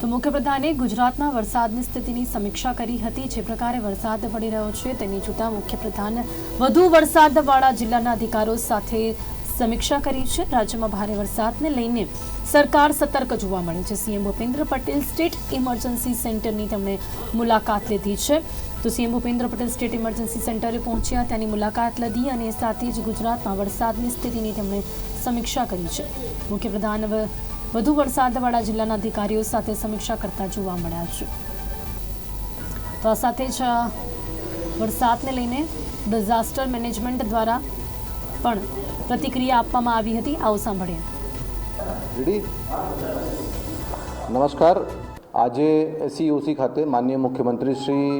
તો મુખ્યપ્રધાને ગુજરાતના વરસાદની સ્થિતિની સમીક્ષા કરી હતી. જે પ્રકારે વરસાદ પડી રહ્યો છે તેની જોતા મુખ્યપ્રધાન વધુ વરસાદવાળા જિલ્લાના અધિકારો સાથે સમીક્ષા કરી છે. રાજ્યમાં ભારે વરસાદને લઈને સરકાર સતર્ક જોવા મળે છે. CM Bhupendra Patel state emergency સેન્ટરની તેમણે મુલાકાત લીધી છે. તો CM Bhupendra Patel state emergency સેન્ટરે પહોંચ્યા ત્યાંની મુલાકાત લીધી અને સાથે જ ગુજરાતમાં વરસાદની સ્થિતિની તેમણે સમીક્ષા કરી છે. મુખ્યપ્રધાન વધુ વરસાદવાળા જિલ્લાના અધિકારીઓ સાથે સમીક્ષા કરતા જોવા મળ્યા છે. તો આ સાથે જ વરસાદને લઈને ડિઝાસ્ટર મેનેજમેન્ટ દ્વારા પણ પ્રતિક્રિયા આપવામાં આવી હતી. આવો સાંભળીએ. નમસ્કાર. આજે સીઓસી ખાતે માનનીય મુખ્યમંત્રી શ્રી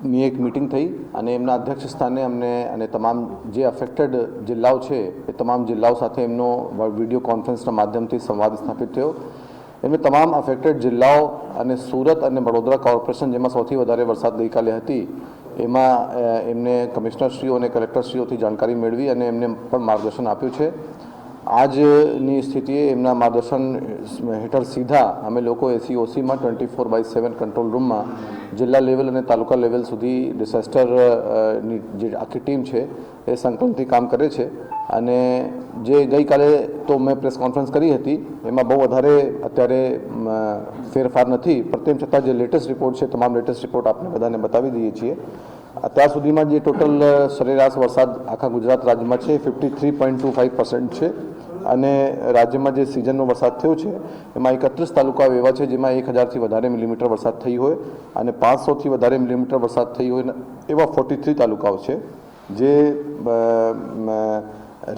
ની એક મિટિંગ થઈ અને એમના અધ્યક્ષ સ્થાને અમને અને તમામ જે અફેક્ટેડ જિલ્લાઓ છે, એ તમામ જિલ્લાઓ સાથે એમનો વીડિયો કોન્ફરન્સના માધ્યમથી સંવાદ સ્થાપિત થયો. એમને તમામ અફેક્ટેડ જિલ્લાઓ અને સુરત અને વડોદરા કોર્પોરેશન જેમાં સૌથી વધારે વરસાદ ગઈકાલે હતી, એમાં એમને કમિશનરશ્રીઓ અને કલેક્ટરશ્રીઓથી જાણકારી મેળવી અને એમને પણ માર્ગદર્શન આપ્યું છે. આજની સ્થિતિએ એમના માર્ગદર્શન હેઠળ સીધા અમે લોકો એસીઓસીમાં twenty four by seven control રૂમમાં જિલ્લા લેવલ અને તાલુકા લેવલ સુધી ડિઝાસ્ટરની જે આખી ટીમ છે એ સંકલનથી કામ કરે છે. અને જે ગઈકાલે તો મેં પ્રેસ કોન્ફરન્સ કરી હતી, એમાં બહુ વધારે અત્યારે ફેરફાર નથી. પણ તેમ છતાં જે લેટેસ્ટ રિપોર્ટ છે, તમામ લેટેસ્ટ રિપોર્ટ આપણે બધાને બતાવી દઈએ છીએ. અત્યાર સુધીમાં જે ટોટલ સરેરાશ વરસાદ આખા ગુજરાત રાજ્યમાં છે fifty three point two five percent છે. અને રાજ્યમાં જે સિઝનનો વરસાદ થયો છે, એમાં એકત્રીસ તાલુકા એવા છે જેમાં એક હજારથી વધારે મિલીમીટર વરસાદ થઈ હોય અને પાંચસોથી વધારે મિલીમીટર વરસાદ થઈ હોય એવા ફોર્ટી થ્રી તાલુકાઓ છે. જે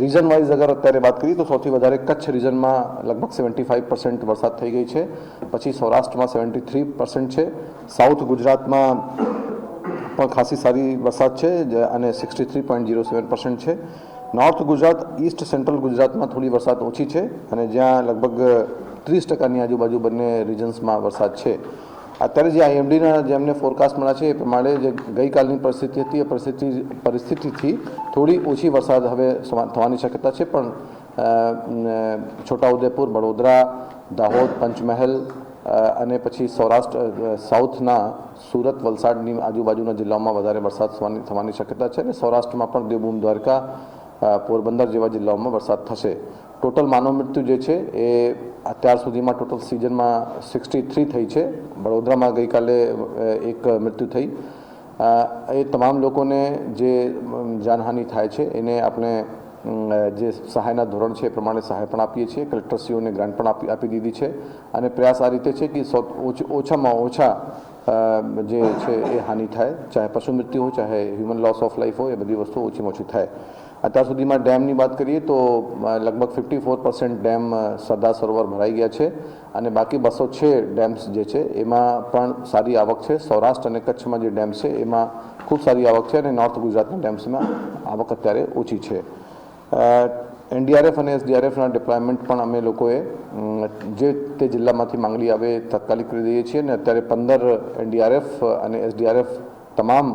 રીજન વાઇઝ અગર અત્યારે વાત કરીએ તો સૌથી વધારે કચ્છ રીજનમાં લગભગ સેવન્ટી ફાઇવ પર્સન્ટ વરસાદ થઈ ગઈ છે. પછી સૌરાષ્ટ્રમાં સેવન્ટી થ્રી પર્સન્ટ છે. સાઉથ ગુજરાતમાં પણ ખાસી સારી વરસાદ છે અને sixty three point zero seven percent છે. નોર્થ ગુજરાત ઈસ્ટ સેન્ટ્રલ ગુજરાતમાં થોડી વરસાદ ઓછી છે અને જ્યાં લગભગ ત્રીસ ટકાની આજુબાજુ બંને રિજન્સમાં વરસાદ છે. અત્યારે જે આઈએમડીના જેમને ફોરકાસ્ટ મળ્યા છે એ પ્રમાણે જે ગઈકાલની પરિસ્થિતિ હતી એ પરિસ્થિતિ, પરિસ્થિતિથી થોડી ઓછી વરસાદ હવે થવાની શક્યતા છે. પણ છોટાઉદેપુર, વડોદરા, દાહોદ, પંચમહેલ અને પછી સૌરાષ્ટ્ર સાઉથના સુરત, વલસાડની આજુબાજુના જિલ્લાઓમાં વધારે વરસાદ થવાની શક્યતા છે અને સૌરાષ્ટ્રમાં પણ દેવભૂમ દ્વારકા પોરબંદર જેવા જિલ્લાઓમાં વરસાદ થશે. ટોટલ માનવ મૃત્યુ જે છે એ અત્યાર સુધીમાં ટોટલ સિઝનમાં સિક્સટી થ્રી થઈ છે. વડોદરામાં ગઈકાલે એક મૃત્યુ થઈ. એ તમામ લોકોને જે જાનહાનિ થાય છે એને આપણે જે સહાયના ધોરણ છે એ પ્રમાણે સહાય પણ આપીએ છીએ. કલેક્ટરશ્રીઓને ગ્રાન્ટ પણ આપી દીધી છે. અને પ્રયાસ આ રીતે છે કે ઓછામાં ઓછા જે છે એ હાનિ થાય. ચાહે પશુ મૃત્યુ હોય, ચાહે હ્યુમન લોસ ઓફ લાઈફ હોય, એ બધી વસ્તુઓ ઓછીમાં ઓછી થાય. અત્યાર સુધીમાં ડેમની વાત કરીએ તો લગભગ fifty four percent dam Sardar Sarovar ભરાઈ ગયા છે. અને બાકી બસો છે ડેમ્સ જે છે, એમાં પણ સારી આવક છે. સૌરાષ્ટ્ર અને કચ્છમાં જે ડેમ છે, એમાં ખૂબ સારી આવક છે અને નોર્થ ગુજરાતના ડેમ્સમાં આવક અત્યારે ઓછી છે. એનડીઆરએફ અને એસડીઆરએફના ડિપ્લોયમેન્ટ પણ અમે લોકોએ જે તે જિલ્લામાંથી માંગણી આવે તાત્કાલિક કરી દઈએ છીએ અને અત્યારે પંદર એનડીઆરએફ અને એસડીઆરએફ તમામ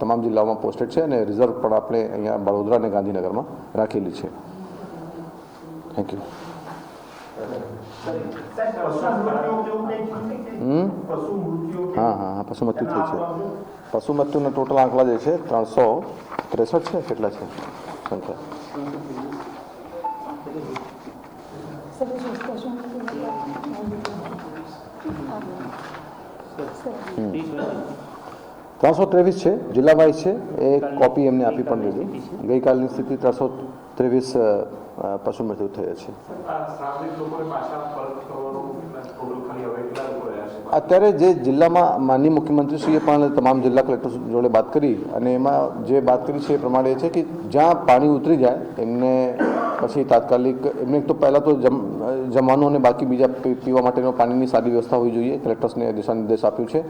તમામ જિલ્લાઓમાં પોસ્ટેડ છે અને રિઝર્વ પણ આપણે અહીંયા વડોદરા અને ગાંધીનગરમાં રાખેલી છે. થેન્ક યુ હા હા હા, પશુ મૃત્યુ થઈ છે. પશુ મૃત્યુના ટોટલ આંકડા જે છે, ત્રણસો ત્રેસઠ છે, કેટલા છે? સંખ્યા ત્રણસો ત્રેવીસ છે જિલ્લાવાઇઝ છે એ કોપી એમને આપી પણ દીધી. ગઈકાલની સ્થિતિ ત્રણસો ત્રેવીસ પશુ મૃત્યુ થયા છે. અત્યારે જે જિલ્લામાં માનનીય મુખ્યમંત્રીશ્રીએ પણ તમામ જિલ્લા કલેક્ટર જોડે વાત કરી અને એમાં જે વાત કરી છે એ પ્રમાણે એ છે કે જ્યાં પાણી ઉતરી જાય, એમને પછી તાત્કાલિક એમને તો પહેલાં તો જમ, જમવાનું અને બાકી બીજા પીવા માટેનો પાણીની સારી વ્યવસ્થા હોવી જોઈએ, કલેક્ટર્સને દિશા નિર્દેશ આપ્યું છે.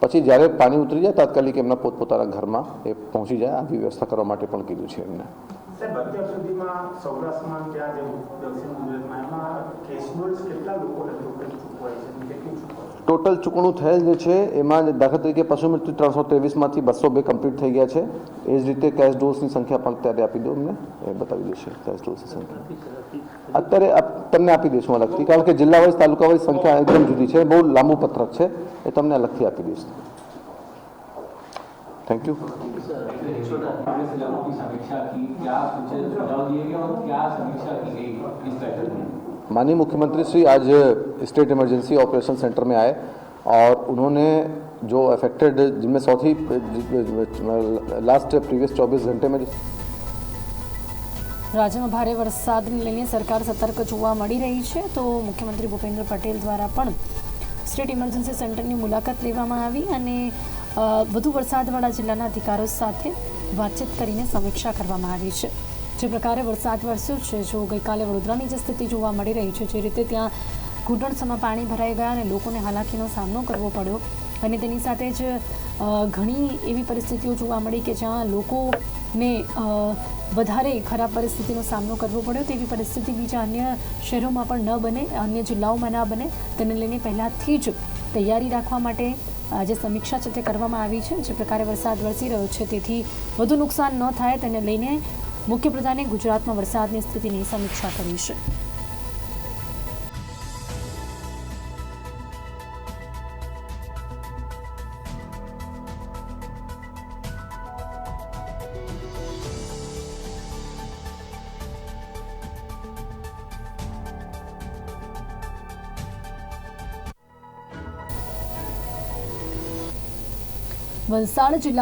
પછી જ્યારે પાણી ઉતરી જાય, તાત્કાલિક એમના પોતપોતાના ઘરમાં એ પહોંચી જાય, આવી વ્યવસ્થા કરવા માટે પણ કીધું છે એમને. સૌરાષ્ટ્રમાં ત્યાં જે દક્ષિણ ગુજરાતમાં એમાં કેશબર્ડ્સ કેટલા લોકોને ટોટલ ચૂકવણું થયેલ જે છે એમાં દાખલા તરીકે પશુ મૃત્યુ ત્રણસો ત્રેવીસમાંથી બસો બે કમ્પ્લીટ થઈ ગયા છે એ જ રીતે કેશ ડોઝની સંખ્યા પણ અત્યારે આપી દો અમને એ બતાવી દેશે કેશ ડોઝની સંખ્યા અત્યારે તમને આપી દઈશું અલગથી કારણ કે જિલ્લા વાઇઝ તાલુકા વાઇઝ સંખ્યા એકદમ જુદી છે બહુ લાંબુ પત્રક છે એ તમને અલગથી આપી દઈશ થેન્ક યુ સમીક્ષા जिलों की समीक्षा की क्या सूचन सुझाव दिए गए और क्या समीक्षा की गई इस बैठक में माननीय मुख्यमंत्री श्री आज स्टेट इमरजेंसी ऑपरेशन सेंटर में आए और उन्होंने जो अफेक्टेड जिनमें सौथी लास्ट प्रीवियस 24 घंटे में जो રાજ્યમાં ભારે વરસાદને લઈને સરકાર સતર્ક જોવા મળી રહી છે તો મુખ્યમંત્રી ભૂપેન્દ્ર પટેલ દ્વારા પણ સ્ટેટ ઇમરજન્સી સેન્ટરની મુલાકાત લેવામાં આવી અને અ, વધુ વરસાદવાળા જિલ્લાના અધિકારીઓ સાથે વાતચીત કરીને સમીક્ષા કરવામાં આવી છે જે પ્રકારે વરસાદ વરસ્યો છે, જો ગઈકાલે વડોદરાની જે સ્થિતિ જોવા મળી રહી છે, જે રીતે ત્યાં ઘૂંટણસમાં પાણી ભરાઈ ગયા અને લોકોને હાલાકીનો સામનો કરવો પડ્યો. અને તેની સાથે જ ઘણી એવી પરિસ્થિતિઓ જોવા મળી કે જ્યાં લોકોને વધારે ખરાબ પરિસ્થિતિનો સામનો કરવો પડ્યો. તેવી પરિસ્થિતિ બીજા અન્ય શહેરોમાં પણ ન બને, અન્ય જિલ્લાઓમાં ના બને. તેને લઈને પહેલાંથી જ તૈયારી રાખવા માટે જે સમીક્ષા છે તે કરવામાં આવી છે. જે પ્રકારે વરસાદ વરસી રહ્યો છે, તેથી વધુ નુકસાન ન થાય. તેને લઈને મુખ્યપ્રધાને ગુજરાતમાં વરસાદની સ્થિતિની સમીક્ષા કરી છે. વલસાડ જિલ્લા